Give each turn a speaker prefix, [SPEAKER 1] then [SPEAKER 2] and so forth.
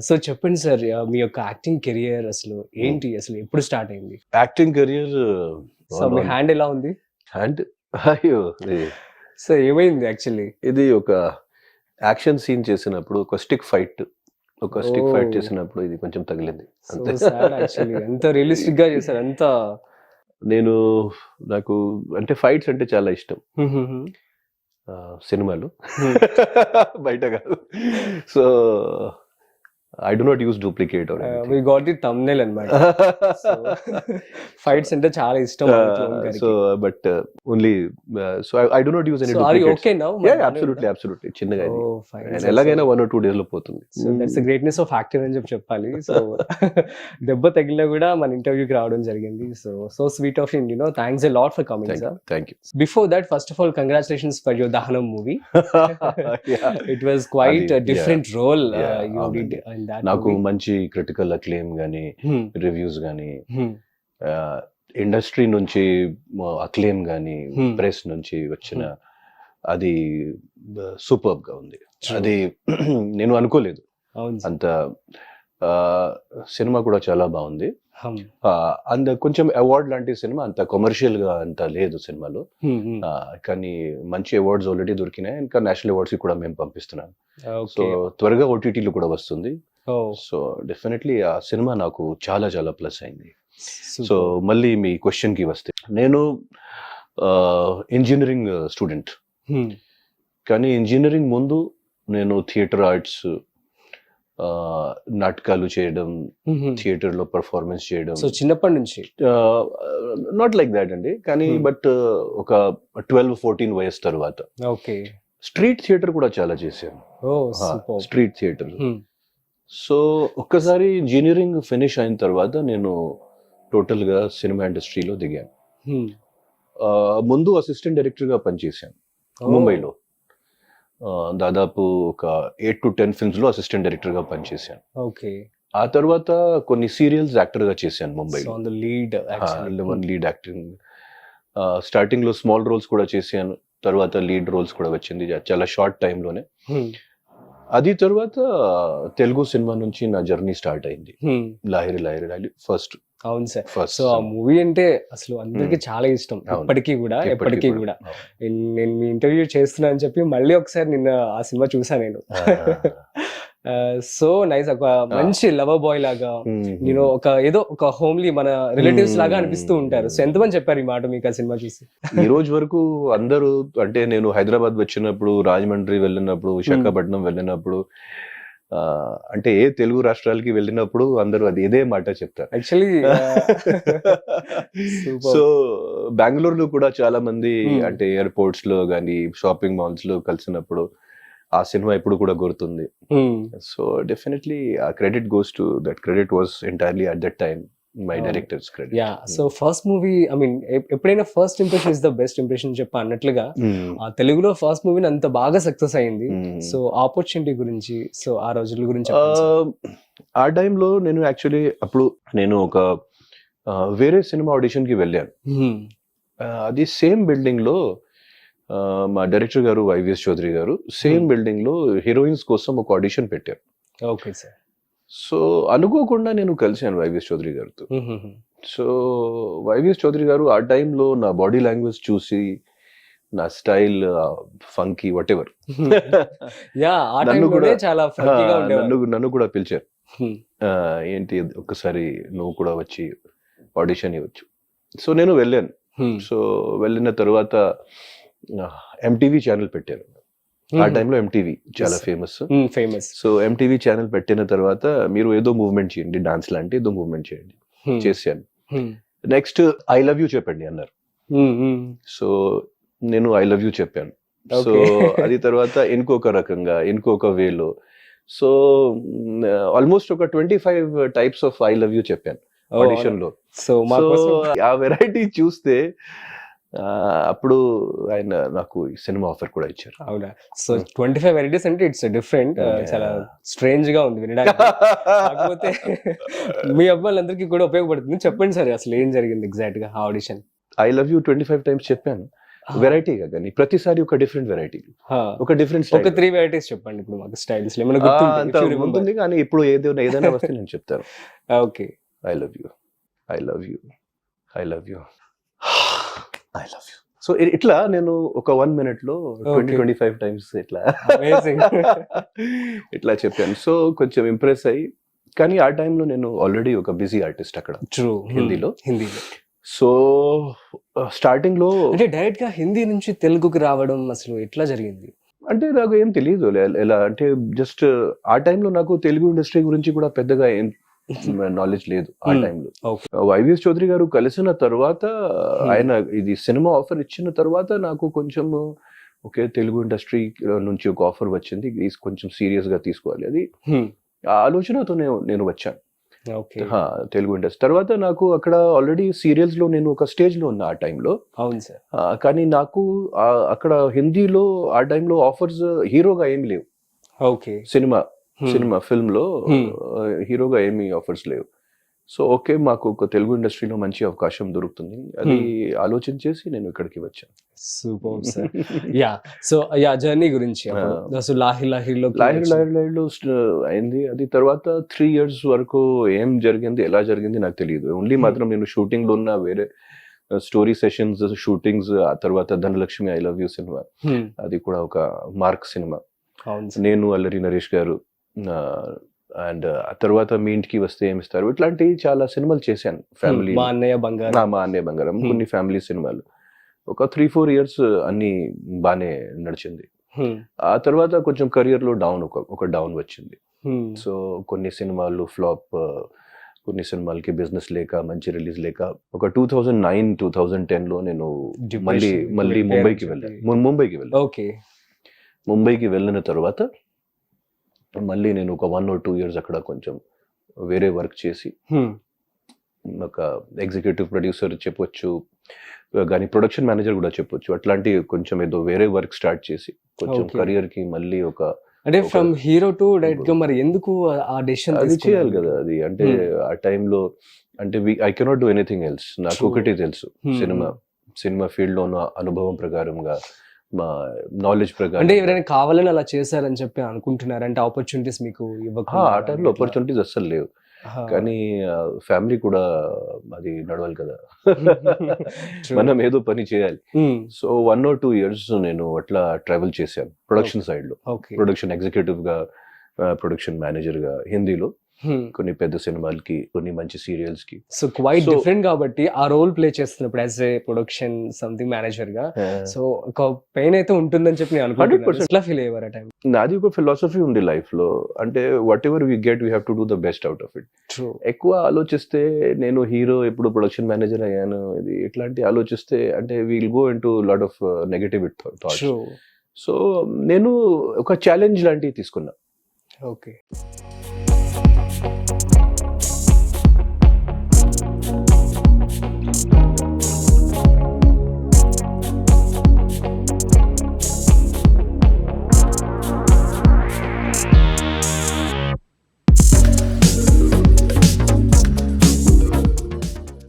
[SPEAKER 1] So చెప్పండి sir మీ యొక్క యాక్టింగ్ కెరియర్ అసలు ఏంటి? అసలు ఎప్పుడు స్టార్ట్ అయింది?
[SPEAKER 2] యాక్టింగ్ కెరియర్
[SPEAKER 1] సో మీ హ్యాండ్ ఎలా ఉంది?
[SPEAKER 2] హ్యాండ్ అయ్యో
[SPEAKER 1] సో ఏమైంది యాక్చువల్లీ
[SPEAKER 2] ఇది ఒక యాక్షన్ సీన్ చేసినప్పుడు ఒక స్టిక్ ఫైట్ ఒక స్టిక్ ఫైట్
[SPEAKER 1] Oh.
[SPEAKER 2] చేసినప్పుడు ఇది కొంచెం తగిలింది. అంతే.
[SPEAKER 1] ఎంత రియలిస్టిక్గా చేశారు? అంత
[SPEAKER 2] నేను నాకు అంటే ఫైట్స్ అంటే చాలా ఇష్టం. సినిమాలు. బయట కాదు. So I do not use duplicate
[SPEAKER 1] me got the thumbnail అన్నమాట ఫైట్స్ అంటే చాలా ఇష్టం
[SPEAKER 2] so but only so I do not use any
[SPEAKER 1] or okay now
[SPEAKER 2] absolutely absolutely చిన్నగా ఇది.
[SPEAKER 1] Oh, So-
[SPEAKER 2] ఎలాగైనా వన్ ఆర్ టూ డేస్లో పోతుంది.
[SPEAKER 1] So that's the greatness of active అని చెప్పి చెప్పాలి. సో దెబ్బ తగిలినా కూడా మన ఇంటర్వ్యూకి రావడం జరిగింది. So so sweet of and no thanks a lot for coming sir
[SPEAKER 2] thank you
[SPEAKER 1] before that first of all congratulations for your Dahanam movie it was quite different role
[SPEAKER 2] Yeah,
[SPEAKER 1] you. Did
[SPEAKER 2] నాకు మంచి critical acclaim గానీ reviews గానీ
[SPEAKER 1] Hmm.
[SPEAKER 2] Industry నుంచి acclaim గానీ
[SPEAKER 1] Hmm.
[SPEAKER 2] Press నుంచి వచ్చిన అది సూపర్గా ఉంది. అది నేను అనుకోలేదు. అంత ఆ, సినిమా కూడా చాలా బాగుంది. అంత కొంచెం అవార్డ్ లాంటి సినిమా అంత కమర్షియల్గా అంత లేదు సినిమాలో. కానీ మంచి అవార్డ్స్ ఆల్రెడీ దొరికినాయి. ఇంకా నేషనల్ అవార్డ్స్ కూడా మేము పంపిస్తున్నాం. సో త్వరగా ఓటీటీలు కూడా వస్తుంది. సో డెఫినెట్లీ ఆ సినిమా నాకు చాలా చాలా ప్లస్ అయింది. సో మళ్ళీ మీ క్వశ్చన్కి వస్తే నేను ఇంజనీరింగ్ స్టూడెంట్ కానీ ఇంజనీరింగ్ ముందు నేను థియేటర్ ఆర్ట్స్ నాటకాలు చేయడం థియేటర్లో పర్ఫార్మెన్స్ చేయడం.
[SPEAKER 1] సో చిన్నప్పటి నుంచి?
[SPEAKER 2] నాట్ లైక్ దాట్ అండి. కానీ
[SPEAKER 1] Hmm.
[SPEAKER 2] బట్ ఒక ట్వెల్వ్ ఫోర్టీన్ వయసు తర్వాత.
[SPEAKER 1] ఓకే
[SPEAKER 2] స్ట్రీట్ థియేటర్ కూడా చాలా చేశాను. స్ట్రీట్ థియేటర్ సో ఒక్కసారి ఇంజనీరింగ్ ఫినిష్ అయిన తర్వాత నేను టోటల్గా సినిమా ఇండస్ట్రీలో దిగాను. ముందు అసిస్టెంట్ డైరెక్టర్గా పనిచేశాను ముంబైలో. దాదాపు ఒక ఎయిట్ టు టెన్ ఫిల్మ్స్లో అసిస్టెంట్ డైరెక్టర్గా పనిచేశాను.
[SPEAKER 1] ఓకే.
[SPEAKER 2] ఆ తర్వాత కొన్ని సీరియల్స్ యాక్టర్గా చేశాను ముంబైలో.
[SPEAKER 1] లీడ్
[SPEAKER 2] లీడ్ యాక్టింగ్ స్టార్టింగ్లో స్మాల్ రోల్స్ కూడా చేశాను తర్వాత లీడ్ రోల్స్ కూడా వచ్చింది చాలా షార్ట్ టైంలోనే అది తర్వాత తెలుగు సినిమా నుంచి నా జర్నీ స్టార్ట్ అయింది. లాహిరి లాహిరి లాహిరి ఫస్ట్.
[SPEAKER 1] అవును సార్.
[SPEAKER 2] ఫస్ట్
[SPEAKER 1] సో ఆ మూవీ అంటే అసలు అందరికి చాలా ఇష్టం. ఇప్పటికీ కూడా ఎప్పటికీ కూడా. నేను- నేను మీ ఇంటర్వ్యూ చేస్తున్నా అని చెప్పి మళ్ళీ ఒకసారి నిన్న ఆ సినిమా చూసా నేను. సో నైస్ ఒక మంచి లవర్ బాయ్ లాగా నేను ఒక ఏదో ఒక హోమ్లీ మన రిలేటివ్స్
[SPEAKER 2] Hmm.
[SPEAKER 1] లాగా అనిపిస్తూ ఉంటారు. సో ఎంతమంది చెప్పారు ఈ మాట మీకు ఆ సినిమా చూసి?
[SPEAKER 2] ఈ రోజు వరకు అందరూ అంటే నేను హైదరాబాద్ వచ్చినప్పుడు రాజమండ్రి వెళ్ళినప్పుడు విశాఖపట్నం వెళ్ళినప్పుడు ఆ, అంటే ఏ తెలుగు రాష్ట్రాలకి వెళ్ళినప్పుడు అందరూ అది ఇదే మాట చెప్తారు.
[SPEAKER 1] యాక్చువల్లీ
[SPEAKER 2] సో బెంగళూరులో కూడా చాలా మంది
[SPEAKER 1] Hmm.
[SPEAKER 2] అంటే ఎయిర్పోర్ట్స్లో కానీ షాపింగ్ మాల్స్లో కలిసినప్పుడు ఆ సినిమా ఇప్పుడు కూడా గుర్తుంది. సో డెఫినెట్లీ ఆ credit goes to that credit was entirely at that time my. Directors credit
[SPEAKER 1] yeah so first movie I mean ఎప్పుడైనా first impression is the best impression చెప్ప అన్నట్లుగా ఆ తెలుగులో ఫస్ట్ మూవీ అంత బాగా సక్సెస్ అయింది. సో ఆపర్చునిటీ గురించి సో ఆ రోజుల గురించి సార్.
[SPEAKER 2] ఆ టైంలో నేను యాక్చువల్లీ అప్పుడు నేను ఒక వేరే సినిమా ఆడిషన్కి వెళ్ళాను.
[SPEAKER 1] Hmm.
[SPEAKER 2] అది సేమ్ బిల్డింగ్లో మా డైరెక్టర్ గారు వైవిఎస్ చౌదరి గారు సేమ్
[SPEAKER 1] Hmm.
[SPEAKER 2] బిల్డింగ్లో హీరోయిన్స్ కోసం ఒక ఆడిషన్ పెట్టారు.
[SPEAKER 1] Okay sir.
[SPEAKER 2] సో అనుకోకుండా నేను కలిశాను వైవిఎస్ చౌదరి గారితో. సో వైవిఎస్ చౌదరి గారు ఆ టైంలో నా బాడీ లాంగ్వేజ్ చూసి నా స్టైల్ ఫంకీ వాట్ ఎవర్ నన్ను కూడా-
[SPEAKER 1] చాలా
[SPEAKER 2] నన్ను నన్ను కూడా పిలిచారు.
[SPEAKER 1] Hmm.
[SPEAKER 2] ఏంటి ఒక్కసారి నువ్వు కూడా వచ్చి ఆడిషన్ ఇవ్వచ్చు. సో నేను వెళ్ళాను.
[SPEAKER 1] Hmm.
[SPEAKER 2] సో వెళ్ళిన తర్వాత ఎంటీవీ ఛానల్ పెట్టారు. ఆ టైంలో ఎంటీవీ చాలా. Famous
[SPEAKER 1] famous
[SPEAKER 2] so MTV channel పెట్టిన తర్వాత మీరు ఏదో మూవ్మెంట్ చేయండి డాన్స్ లాంటి ఏదో మూవ్మెంట్ చేయండి. చేశాను. నెక్స్ట్ ఐ లవ్ యూ చెప్పండి అన్నారు. సో నేను ఐ లవ్ యూ చెప్పాను. సో. అది తర్వాత ఇంకొక రకంగా ఇంకొక వేలో. సో ఆల్మోస్ట్ ఒక twenty five types of I love you చెప్పాను ఆడిషన్లో.
[SPEAKER 1] సో
[SPEAKER 2] ఆ వెరైటీ చూస్తే అప్పుడు ఆయన నాకు సినిమా ఆఫర్ కూడా ఇచ్చారు.
[SPEAKER 1] అవునా? సో ట్వంటీ ఫైవ్ వెరైటీస్ అంటే ఇట్స్ డిఫరెంట్. చాలా స్ట్రేంజ్గా ఉంది వినడానికి. కాకపోతే మీ అబ్బాయిలందరికీ కూడా ఉపయోగపడుతుంది. చెప్పండి సార్ అసలు ఏం జరిగింది ఎగ్జాక్ట్గా audition?
[SPEAKER 2] I love you twenty five times చెప్పాను. వెరైటీగా కానీ ప్రతిసారి ఒక డిఫరెంట్ వెరైటీ ఒక డిఫరెంట్
[SPEAKER 1] ఒక త్రీ వెరైటీస్ చెప్పండి ఇప్పుడు మాకు స్టైల్స్
[SPEAKER 2] ఉంటుంది కానీ ఇప్పుడు ఏదైనా ఏదైనా వస్తే నేను చెప్తాను.
[SPEAKER 1] Okay
[SPEAKER 2] I love you I love you I love you I love you so ఇట్లా నేను ఒక వన్ మినిట్లో ట్వంటీ. ట్వంటీ ఫైవ్ టైమ్స్ ఇట్లా. ఇట్లా చెప్పాను. సో కొంచెం ఇంప్రెస్ అయ్యి కానీ ఆ టైంలో నేను ఆల్రెడీ ఒక బిజీ ఆర్టిస్ట్ అక్కడ.
[SPEAKER 1] ట్రూ
[SPEAKER 2] హిందీలో?
[SPEAKER 1] హిందీలో.
[SPEAKER 2] సో స్టార్టింగ్లో
[SPEAKER 1] అంటే డైరెక్ట్గా హిందీ నుంచి తెలుగుకి రావడం అసలు ఎట్లా జరిగింది?
[SPEAKER 2] అంటే నాకు ఏం తెలియదు ఎలా అంటే జస్ట్ ఆ టైంలో నాకు తెలుగు ఇండస్ట్రీ గురించి కూడా పెద్దగా ఏం నాలెడ్జ్ లేదు ఆ
[SPEAKER 1] Hmm.
[SPEAKER 2] టైంలో వైవిఎస్ చౌదరి గారు కలిసిన తర్వాత ఆయన ఇది సినిమా ఆఫర్ ఇచ్చిన తర్వాత నాకు కొంచెం ఓకే తెలుగు ఇండస్ట్రీ నుంచి ఒక ఆఫర్ వచ్చింది. కొంచెం సీరియస్గా తీసుకోవాలి. అది ఆ ఆలోచనతో నేను నేను వచ్చాను తెలుగు ఇండస్ట్రీ తర్వాత నాకు అక్కడ ఆల్రెడీ సీరియల్స్లో నేను ఒక స్టేజ్లో ఉన్నా ఆ టైంలో
[SPEAKER 1] అవును సార్.
[SPEAKER 2] కానీ నాకు అక్కడ హిందీలో ఆ టైంలో ఆఫర్స్ హీరోగా ఏమి లేవు.
[SPEAKER 1] ఓకే
[SPEAKER 2] సినిమా. సినిమా ఫిల్మ్లో
[SPEAKER 1] Hmm.
[SPEAKER 2] హీరోగా ఏమీ ఆఫర్స్ లేవు. సో ఓకే మాకు ఒక తెలుగు ఇండస్ట్రీలో మంచి అవకాశం దొరుకుతుంది. అది ఆలోచించేసి నేను ఇక్కడికి వచ్చాను.
[SPEAKER 1] Super sir yeah so yeah journey గురించి
[SPEAKER 2] అయింది. అది తర్వాత త్రీ ఇయర్స్ వరకు ఏం జరిగింది ఎలా జరిగింది నాకు తెలియదు. Only
[SPEAKER 1] Hmm.
[SPEAKER 2] మాత్రం నేను షూటింగ్లో ఉన్న వేరే స్టోరీ సెషన్స్ షూటింగ్స్ ఆ తర్వాత Dhanalakshmi I love you cinema. అది కూడా ఒక మార్క్ సినిమా. నేను అల్లరి నరేష్ గారు అండ్ ఆ తర్వాత మీ ఇంటికి వస్తే ఏమిస్తారు? ఇట్లాంటి చాలా సినిమాలు చేశాను. ఫ్యామిలీ
[SPEAKER 1] మా అన్నయ్య బంగారు.
[SPEAKER 2] మా అన్నయ్య బంగారం. కొన్ని ఫ్యామిలీ సినిమాలు. ఒక త్రీ ఫోర్ ఇయర్స్ అన్ని బాగానే నడిచింది. ఆ తర్వాత కొంచెం కెరియర్లో డౌన్ ఒక ఒక డౌన్ వచ్చింది. సో కొన్ని సినిమాలు ఫ్లాప్ కొన్ని సినిమాలకి బిజినెస్ లేక మంచి రిలీజ్ లేక ఒక two thousand nine two thousand టెన్లో నేను మళ్ళీ మళ్ళీ ముంబైకి వెళ్ళాను ముంబైకి వెళ్ళాను
[SPEAKER 1] ఓకే.
[SPEAKER 2] ముంబైకి వెళ్ళిన తర్వాత మళ్ళీ నేను ఒక వన్ ఆర్ టూ ఇయర్స్ అక్కడ కొంచెం వేరే వర్క్ చేసి ఒక ఎగ్జిక్యూటివ్ ప్రొడ్యూసర్ చెప్పొచ్చు కానీ ప్రొడక్షన్ మేనేజర్ కూడా చెప్పొచ్చు అట్లాంటి కొంచెం ఏదో వేరే వర్క్ స్టార్ట్ చేసి కొంచెం. కెరియర్కి మళ్ళీ ఒక
[SPEAKER 1] అంటే ఫ్రమ్ హీరో టు డైరెక్ట్గా మరి ఎందుకు ఆ- డెసిషన్
[SPEAKER 2] అది చేయాలి కదా అది అంటే
[SPEAKER 1] Hmm.
[SPEAKER 2] ఆ టైంలో అంటే I cannot do anything else నాకు. ఒకటి తెలుసు
[SPEAKER 1] Hmm.
[SPEAKER 2] సినిమా సినిమా ఫీల్డ్లో ఉన్న అనుభవం ప్రకారంగా మా నాలెడ్జ్
[SPEAKER 1] అంటే
[SPEAKER 2] ప్రకారం
[SPEAKER 1] ఎవరైనా కావాలని అలా చేశారని చెప్పి అనుకుంటున్నారు? అంటే ఆపర్చునిటీస్ మీకు
[SPEAKER 2] ఆ
[SPEAKER 1] ఇవ్వకుండా
[SPEAKER 2] టైంలో ఆపర్చునిటీస్ అస్సలు లేవు. కానీ ఫ్యామిలీ కూడా అది నడవాలి కదా. మనం ఏదో పని చేయాలి. So one or two years నేను అట్లా ట్రావెల్ చేశాను. ప్రొడక్షన్
[SPEAKER 1] సైడ్లో.
[SPEAKER 2] ప్రొడక్షన్ ఎగ్జిక్యూటివ్గా ప్రొడక్షన్ మేనేజర్గా హిందీలో. కొన్ని పెద్ద సినిమాలకి కొన్ని మంచి సీరియల్స్కి
[SPEAKER 1] సో క్వైట్ డిఫరెంట్ కాబట్టి ఆ రోల్ ప్లే చేస్తున్నప్పుడు యాజ్ ఏ ప్రొడక్షన్ సంథింగ్ మేనేజర్గా సో ఒక పెయిన్ అయితే ఉంటుందని చెప్పి నేను అనుకుంటున్నాను.
[SPEAKER 2] 100%.
[SPEAKER 1] ఎట్లా ఫీల్ అయ్యారు ఆ టైం
[SPEAKER 2] నాది ఒక ఫిలాసఫీ ఉంది లైఫ్లో అంటే whatever we get we have to do the best out of it ఎక్కువ ఆలోచిస్తే నేను హీరో ఎప్పుడు ప్రొడక్షన్ మేనేజర్ అయ్యాను ఇది ఇట్లాంటి ఆలోచిస్తే అంటే we'll go into lot of negative thoughts so నేను ఒక ఛాలెంజ్ లాంటివి తీసుకున్నా.
[SPEAKER 1] Okay you